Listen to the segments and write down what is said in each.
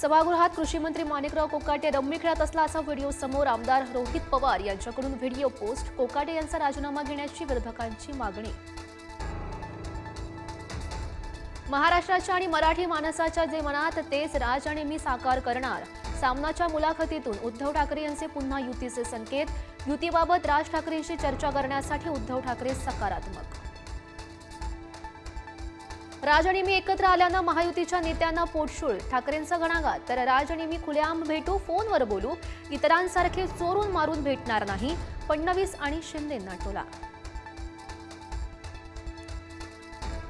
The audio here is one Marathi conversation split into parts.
सभागृहात कृषी मंत्री माणिकराव कोकाटे रम्मी खेळत असल्याचा व्हिडिओ समोर आमदार रोहित पवार यांच्याकडून व्हिडिओ पोस्ट. कोकाटे यांचा राजीनामा घेण्याची विरोधकांची मागणी. महाराष्ट्राच्या आणि मराठी माणसाच्या जे मनात तेच राज आणि मी साकार करणार. सामनाच्या मुलाखतीतून उद्धव ठाकरे यांचे पुन्हा युतीचे संकेत. युतीबाबत राज ठाकरेंशी चर्चा करण्यासाठी उद्धव ठाकरे सकारात्मक. राज आणि मी एकत्र आल्यानं महायुतीच्या नेत्यांना पोटशूळ. ठाकरेंचा गणागात तर राज आणि मी खुलेआम भेटू फोनवर बोलू. इतरांसारखे चोरून मारून भेटणार नाही. फडणवीस आणि शिंदेंना टोला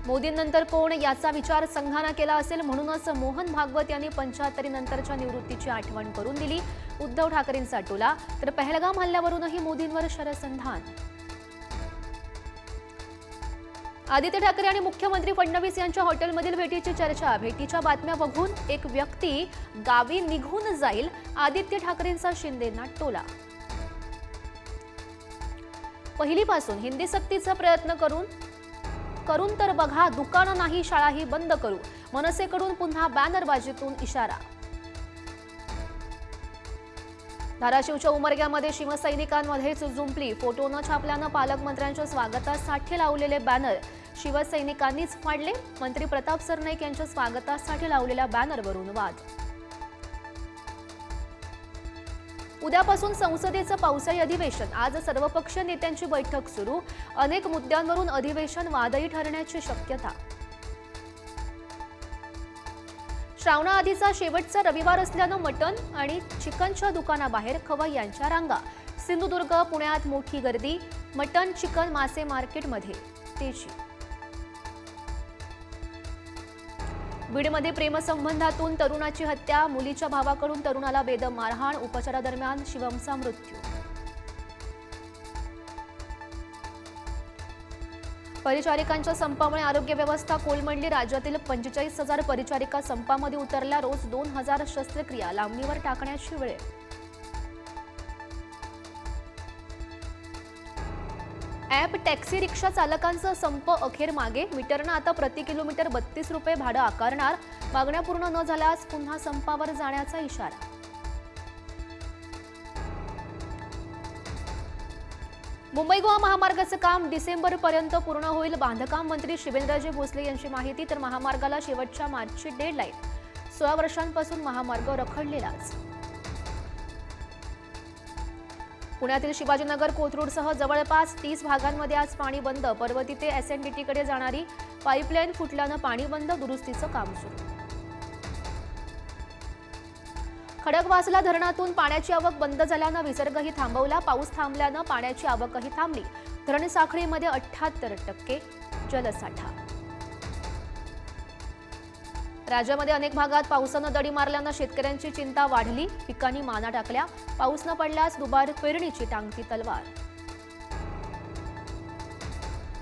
मोदींनंतर कोण? याचा विचार संघानं केला असेल म्हणूनच मोहन भागवत यांनी पंच्याहत्तरीनंतरच्या निवृत्तीची आठवण करून दिली. उद्धव ठाकरेंचा टोला. तर पहलगाम हल्ल्यावरूनही मोदींवर शरसंधान. आदित्य ठाकरे आणि मुख्यमंत्री फडणवीस यांच्या हॉटेलमधील भेटीची चर्चा. भेटीच्या बातम्या बघून एक व्यक्ती गावी निघून जाईल आदित्य ठाकरेंचा शिंदेंना टोला. पहिलीपासून हिंदी सक्तीचा प्रयत्न करून करून तर बघा दुकानं नाही शाळाही बंद करू. मनसेकडून पुन्हा बॅनरबाजीतून इशारा. धाराशिवच्या उमरग्यामध्ये शिवसैनिकांमध्येच जुंपली फोटो न छापल्यानं पालकमंत्र्यांच्या स्वागतासाठी लावलेले बॅनर शिवसैनिकांनीच फाडले. मंत्री प्रताप सरनाईक यांच्या स्वागतासाठी लावलेल्या बॅनरवरून वाद. उद्यापासून संसदेचं पावसाळी अधिवेशन. आज सर्वपक्षीय नेत्यांची बैठक सुरू. अनेक मुद्द्यांवरून अधिवेशन वादळी ठरण्याची शक्यता. श्रावणाआधीचा शेवटचा रविवार असल्यानं मटण आणि चिकनच्या दुकानाबाहेर खवय्यांच्या रांगा. सिंधुदुर्ग पुण्यात मोठी गर्दी मटण चिकन मासे मार्केटमध्ये तेजी. बीडमध्ये प्रेमसंबंधातून तरुणाची हत्या मुलीच्या भावाकडून तरुणाला बेदम मारहाण उपचारादरम्यान शिवमचा मृत्यू. परिचारिकांच्या संपामुळे आरोग्य व्यवस्था कोलमडली. राज्यातील पंचेचाळीस हजार परिचारिका संपामध्ये उतरल्या. रोज दोन हजार शस्त्रक्रिया लांबणीवर टाकण्याची वेळ ॲप टॅक्सी रिक्षा चालकांचा संप अखेर मागे. मीटरनं आता प्रति किलोमीटर बत्तीस रुपये भाडं आकारणार. मागण्या पूर्ण न झाल्यास पुन्हा संपावर जाण्याचा इशारा. मुंबई गोवा महामार्गाचं काम डिसेंबरपर्यंत पूर्ण होईल. बांधकाम मंत्री शिवेंद्रजी भोसले यांची माहिती तर महामार्गाला शेवटच्या मार्चची डेडलाईन सोळा वर्षांपासून महामार्ग रखडलेलाच. पुण्यातील शिवाजीनगर कोथरूडसह जवळपास तीस भागांमध्ये आज पाणी बंद. पर्वती ते एसएनडीटीकडे जाणारी पाईपलाईन फुटल्यानं पाणी बंद दुरुस्तीचं काम सुरू. खडकवासला धरणातून पाण्याची आवक बंद झाल्यानं विसर्गही थांबवला. पाऊस थांबल्यानं पाण्याची आवकही थांबली. धरण साखळीमध्ये अठ्ठ्याहत्तर टक्के जलसाठा. राज्यामध्ये अनेक भागात पावसानं दडी मारल्यानं शेतकऱ्यांची चिंता वाढली. पिकांनी माना टाकल्या. पाऊस न पडल्यास दुबार पेरणीची टांगती तलवार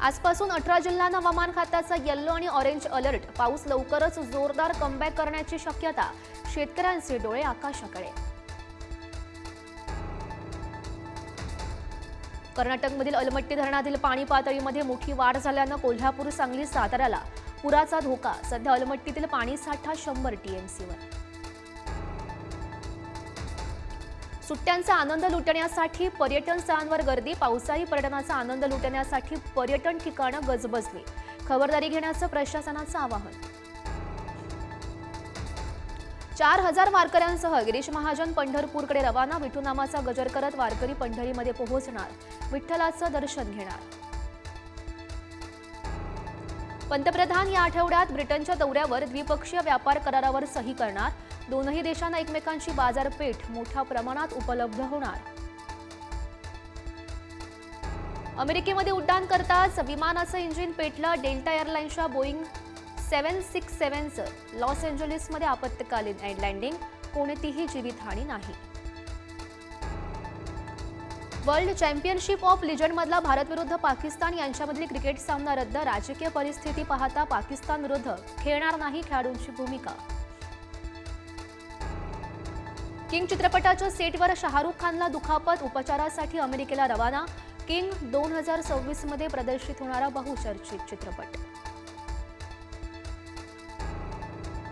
आजपासून अठरा जिल्ह्यांना हवामान खात्याचा येल्लो आणि ऑरेंज अलर्ट. पाऊस लवकरच जोरदार कमबॅक करण्याची शक्यता. शेतकऱ्यांचे डोळे आकाशाकडे. कर्नाटकमधील अलमट्टी धरणातील पाणी पातळीमध्ये मोठी वाढ झाल्यानं कोल्हापूर सांगली साताऱ्याला पुराचा धोका. सध्या अलमट्टीतील पाणी साठा शंभर टीएमसीवर. सुट्ट्यांचा आनंद लुटण्यासाठी पर्यटन स्थळांवर गर्दी पावसाळी पर्यटनाचा आनंद लुटण्यासाठी पर्यटन ठिकाणं गजबजली. खबरदारी घेण्याचं प्रशासनाचं आवाहन. चार हजार वारकऱ्यांसह गिरीश महाजन पंढरपूरकडे रवाना विठूनामाचा गजर करत वारकरी पंढरीमध्ये पोहोचणार विठ्ठलाचं दर्शन घेणार. पंतप्रधान या आठवड्यात ब्रिटनच्या दौऱ्यावर द्विपक्षीय व्यापार करारावर सही करणार दोनही देशांना एकमेकांची बाजारपेठ मोठ्या प्रमाणात उपलब्ध होणार. अमेरिकेमध्ये उड्डाण करताच विमानाचं इंजिन पेटलं डेल्टा एअरलाईन्सच्या बोईंग सेव्हन सिक्स सेव्हनचं. लॉस एंजलिसमध्ये आपत्कालीन लँडिंग कोणतीही जीवितहानी नाही. वर्ल्ड चॅम्पियनशिप ऑफ लिजंडमधला भारत विरुद्ध पाकिस्तान यांच्यामधील क्रिकेट सामना रद्द राजकीय परिस्थिती पाहता पाकिस्तान विरुद्ध खेळणार नाही खेळाडूंची भूमिका. किंग चित्रपटाच्या सेटवर शाहरुख खानला दुखापत उपचारासाठी अमेरिकेला रवाना. किंग दोन हजार सव्वीसमध्ये प्रदर्शित होणारा बहुचर्चित चित्रपट.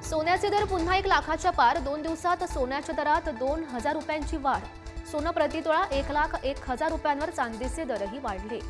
सोन्याचे दर पुन्हा एक लाखाच्या पार दोन दिवसात सोन्याच्या दरात दोन हजार रुपयांची वाढ. सोनं प्रतितोळा एक लाख एक हजार रुपयांवर चांदीचे दरही वाढले.